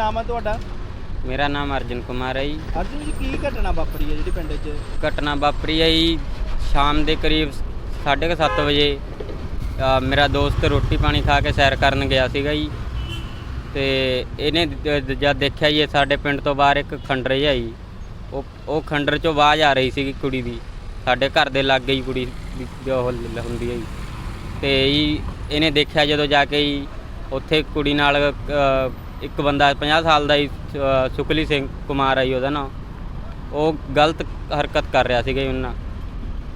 ਨਾਮ ਆ ਤੁਹਾਡਾ? ਮੇਰਾ ਨਾਮ ਅਰਜਨ ਕੁਮਾਰ ਹੈ ਜੀ। ਅਰਜੁਨ ਜੀ ਕੀ ਘਟਨਾ ਵਾਪਰੀ ਹੈ ਜਿਹੜੀ ਪਿੰਡ 'ਚ? ਘਟਨਾ ਵਾਪਰੀ ਹੈ ਜੀ ਸ਼ਾਮ ਦੇ ਕਰੀਬ 7:30 ਵਜੇ। ਅ, ਮੇਰਾ ਦੋਸਤ ਰੋਟੀ ਪਾਣੀ ਖਾ ਕੇ ਸੈਰ ਕਰਨ ਗਿਆ ਸੀਗਾ ਜੀ। ਤੇ ਇਹਨੇ ਦ- ਦ- ਜਦ ਦੇਖਿਆ ਜੀ ਇਹ ਸਾਡੇ ਪਿੰਡ ਤੋਂ ਬਾਹਰ ਇੱਕ ਖੰਡਰ ਜਿਹਾ ਜੀ। ਉਹ ਉਹ ਖੰਡਰ ਚੋਂ ਆਵਾਜ਼ ਆ ਰਹੀ ਸੀਗੀ ਕੁੜੀ ਦੀ। ਸਾਡੇ ਘਰ ਦੇ ਲਾਗੇ ਹੀ ਕੁੜੀ ਦੀ ਜੋ ਉਹ ਲ- ਹੁੰਦੀ ਹੈ ਜੀ। ਤੇ ਜੀ ਇਹਨੇ ਦੇਖਿਆ ਜਦੋਂ ਜਾ ਕੇ ਜੀ ਉੱਥੇ ਕੁੜੀ ਨਾਲ ਅ, ਇੱਕ ਬੰਦਾ 50 ਸਾਲ ਦਾ ਜੀ ਅ, ਸੁਖਲੀ ਸਿੰਘ ਕੁਮਾਰ ਆ ਜੀ ਉਹਦਾ ਨਾਂ। ਉਹ ਗਲਤ ਹਰਕਤ ਕਰ ਰਿਹਾ ਸੀਗਾ ਜੀ ਉਹਨਾਂ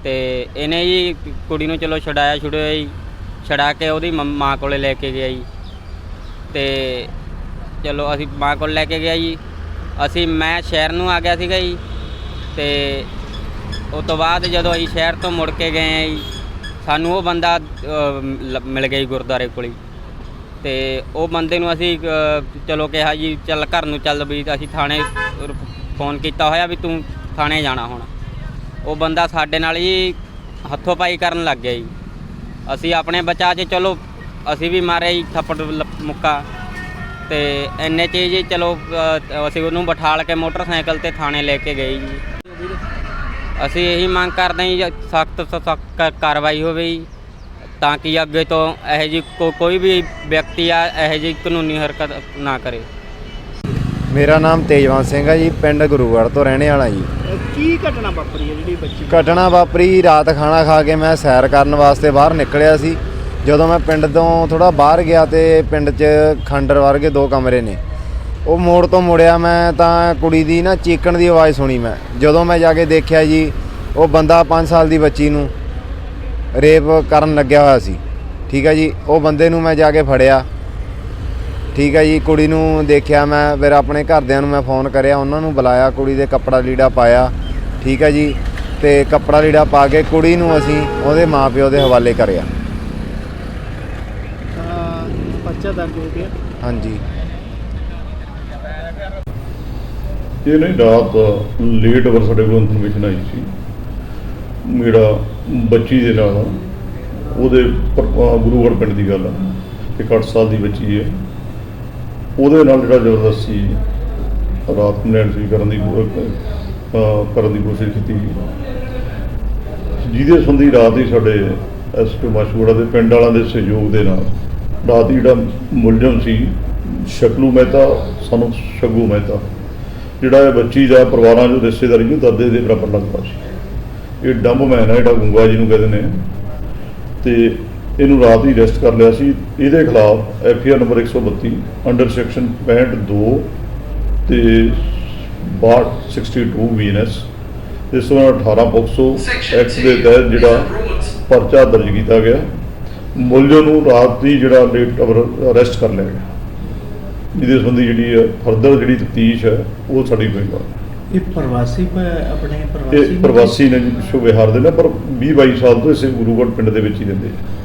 ਤੇ ਇਹਨੇ ਜੀ ਕੁੜੀ ਨੂੰ ਚਲੋ ਛਡਾਇਆ ਛੁਡਿਆ ਜੀ। ਛਡਾ ਕੇ ਉਹਦੀ ਮੰਮ- ਮਾਂ ਕੋਲੇ ਲੈ ਕੇ ਗਿਆ ਜੀ। ਤੇ ਚਲੋ ਅਸੀਂ ਮਾਂ ਕੋਲ ਲੈ ਕੇ ਗਿਆ ਜੀ। ਅਸੀਂ ਮੈਂ ਸ਼ਹਿਰ ਨੂੰ ਆ ਗਿਆ ਸੀਗਾ ਜੀ। ਤੇ ਉਹ ਤੋਂ ਬਾਅਦ ਜਦੋਂ ਅਸੀਂ ਸ਼ਹਿਰ ਤੋਂ ਮੁੜ ਕੇ ਗਏ ਆ ਜੀ ਸਾਨੂੰ ਉਹ ਬੰਦਾ ਅ, ਲ- ਮਿਲ ਗਿਆ ਜੀ ਗੁਰਦੁਆਰੇ ਕੋਲ ਹੀ ਤੇ ਉਹ ਬੰਦੇ ਨੂੰ ਅਸੀਂ ਅ, ਚਲੋ ਕਿਹਾ ਜੀ ਚੱਲ ਘਰ ਨੂੰ ਚੱਲ ਵੀ ਅਸੀਂ ਥਾਣੇ ਰ- ਫੋਨ ਕੀਤਾ ਹੋਇਆ ਵੀ ਤੂੰ ਥਾਣੇ ਜਾਣਾ ਹੁਣ। ਉਹ ਬੰਦਾ ਸਾਡੇ ਨਾਲ ਜੀ ਹੱਥੋਂ ਪਾਈ ਕਰਨ ਲੱਗ ਗਿਆ ਜੀ। ਅਸੀਂ ਆਪਣੇ ਬਚਾਅ 'ਚ ਚਲੋ ਅਸੀਂ ਵੀ ਮਾਰਿਆ ਜੀ ਥੱਪੜ ਲ- ਮੁੱਕਾ। ਤੇ ਇੰਨੇ 'ਚ ਜੀ ਚਲੋ ਅ, ਅਸੀਂ ਉਹਨੂੰ ਬਿਠਾਲ ਕੇ ਮੋਟਰਸਾਈਕਲ ਤੇ ਥਾਣੇ ਲੈ ਕੇ ਗਏ ਜੀ। ਅਸੀਂ ਇਹੀ ਮੰਗ ਕਰਦੇ ਹਾਂ ਜੀ ਸਖਤ ਸਖਤ ਕਾਰਵਾਈ ਹੋਵੇ ਜੀ। ਤਾਂ ਕਿ ਅੱਗੇ ਤੋਂ ਇਹੋ ਜੀ ਕੋਈ ਵੀ ਵਿਅਕਤੀ ਆ ਇਹੋ ਜੀ ਕਾਨੂੰਨੀ ਹਰਕਤ ਨਾ ਕਰੇ। ਮੇਰਾ ਨਾਮ ਤੇਜਵੰਤ ਸਿੰਘ ਹੈ ਜੀ ਪਿੰਡ ਗੁਰੂਗੜ੍ਹ ਤੋਂ ਰਹਿਣੇ ਵਾਲਾ ਜੀ। ਕੀ ਘਟਨਾ ਵਾਪਰੀ ਹੈ ਜਿਹੜੀ ਬੱਚੀ ਘਟਨਾ ਵਾਪਰੀ ਰਾਤ ਖਾਣਾ ਖਾ ਕੇ ਮੈਂ ਸੈਰ ਕਰਨ ਵਾਸਤੇ ਬਾਹਰ ਨਿਕਲਿਆ ਸੀ। ਜਦੋਂ ਮੈਂ ਪਿੰਡ ਤੋਂ ਥੋੜਾ ਬਾਹਰ ਗਿਆ ਤੇ ਪਿੰਡ 'ਚ ਖੰਡਰ ਵਰਗੇ ਦੋ ਕਮਰੇ ਨੇ। ਉਹ ਮੋੜ ਤੋਂ ਮੁੜਿਆ ਮੈਂ ਤਾਂ ਕੁੜੀ ਦੀ ਨਾ ਚੀਕਣ ਦੀ ਆਵਾਜ਼ ਸੁਣੀ ਮੈਂ। ਜਦੋਂ ਮੈਂ ਜਾ ਕੇ ਦੇਖਿਆ ਜੀ ਉਹ ਬੰਦਾ 5 ਸਾਲ ਦੀ ਬੱਚੀ ਨੂੰ ਰੇਪ ਕਰਨ ਲੱਗਿਆ ਹੋਇਆ ਸੀ। ਠੀਕ ਹੈ ਜੀ ਉਹ ਬੰਦੇ ਨੂੰ ਮੈਂ ਜਾ ਕੇ ਫੜਿਆ। ਠੀਕ ਹੈ ਜੀ ਕੁੜੀ ਨੂੰ ਦੇਖਿਆ ਮੈਂ ਫਿਰ ਆਪਣੇ ਘਰਦਿਆਂ ਨੂੰ ਮੈਂ ਫੋਨ ਕਰਿਆ ਉਹਨਾਂ ਨੂੰ ਬੁਲਾਇਆ ਕੁੜੀ ਦੇ ਕੱਪੜਾ ਲੀੜਾ ਪਾਇਆ। ਠੀਕ ਹੈ ਜੀ ਤੇ ਕੱਪੜਾ ਲੀੜਾ ਪਾ ਕੇ ਕੁੜੀ ਨੂੰ ਅਸੀਂ ਉਹਦੇ ਮਾਪਿਓ ਦੇ ਹਵਾਲੇ ਕਰਿਆ। ਤਾਂ ਬੱਚਾ ਦਰਜ ਹੋ ਗਿਆ। ਹਾਂਜੀ। ਇਹ ਨਹੀਂ ਰਾਤ ਲੇਟ ਅਵਰ ਸਾਡੇ ਕੋਲ ਇਨਫੋਰਮੇਸ਼ਨ ਆਈ ਸੀ। ਮੇਰਾ ਬੱਚੀ ਦੇ ਨਾਲ, ਉਹਦੇ ਪਰ- ਅਹ ਪਿੰਡ ਦੀ ਗੱਲ ਆ ਇੱਕ 8 ਸਾਲ ਦੀ ਬੱਚੀ ਹੈ ਉਹਦੇ ਨਾਲ ਜਿਹੜਾ ਜ਼ਬਰਦਸਤੀ ਰਾਤ ਨੂੰ ਸੀ ਕਰਨ ਦੀ ਕਰਨ ਦੀ ਕੋਸ਼ਿਸ਼ ਕੀਤੀ। ਜਿਹਦੇ ਸੰਬੰਧੀ ਰਾਤ ਹੀ ਸਾਡੇ ਐਸਪੀ ਮਸ਼ਹੂਰਾ ਦੇ ਪਿੰਡ ਵਾਲਿਆਂ ਦੇ ਸਹਿਯੋਗ ਦੇ ਨਾਲ, ਰਾਤ ਹੀ ਜਿਹੜਾ ਮੁਲਜ਼ਮ ਸੀ, ਸ਼ਕਲੂ ਮਹਿਤਾ, ਸਾਨੂੰ ਸ਼ਗੂ ਮਹਿਤਾ, ਜਿਹੜਾ ਇਹ ਬੱਚੀ ਦਾ ਪਰਿਵਾਰਾਂ ਜੋ ਰਿਸ਼ਤੇਦਾਰੀ ਨੂੰ ਦਾਦੇ ਦੇ ਬਰਾਬਰ ਲੱਗਦਾ ਸੀ। ਇਹ ਡੰਬ ਮੈਨ ਹੈ ਜਿਹੜਾ ਗੁੰਗਾ ਜੀ ਨੂੰ ਕਹਿੰਦੇ ਨੇ। ਤੇ ਇਹਨੂੰ ਰਾਤ ਹੀ ਅਰੈਸਟ ਕਰ ਲਿਆ ਸੀ। ਇਹਦੇ ਖਿਲਾਫ F R number 132 under section 65 ਤੇ 62 ਬੀਐਨਐਸ ਇਸ ਤੋਂ ਬਾਅਦ 18 ਪੋਕਸੋ ਐਕਟ ਦੇ ਤਹਿਤ ਜਿਹੜਾ ਪਰਚਾ ਦਰਜ ਕੀਤਾ ਗਿਆ ਮੁਲਜ਼ਮ ਨੂੰ ਰਾਤ ਦੀ ਜਿਹੜਾ ਲੇਟ ਅਰੈਸਟ ਕਰ ਲਿਆ ਗਿਆ। ਜਿਹਦੇ ਸੰਬੰਧੀ ਜਿਹੜੀ ਫਰਦਰ ਜਿਹੜੀ ਤਫਤੀਸ਼ ਹੈ ਉਹ ਸਾਡੀ ਹੋਏਗਾ ਇਹ ਪ੍ਰਵਾਸੀ ਆਪਣੇ ਪ੍ਰਵਾਸੀ ਇਹ ਪ੍ਰਵਾਸੀ ਨੇ ਜੀ ਪਿੱਛੋਂ ਬਿਹਾਰ ਦੇ ਨੇ ਪਰ 20 22 ਸਾਲ ਤੋਂ ਇਸੇ ਗੁਰੂਗੜ੍ਹ ਪਿੰਡ ਦੇ ਵਿੱਚ ਹੀ ਰਹਿੰਦੇ। ਆ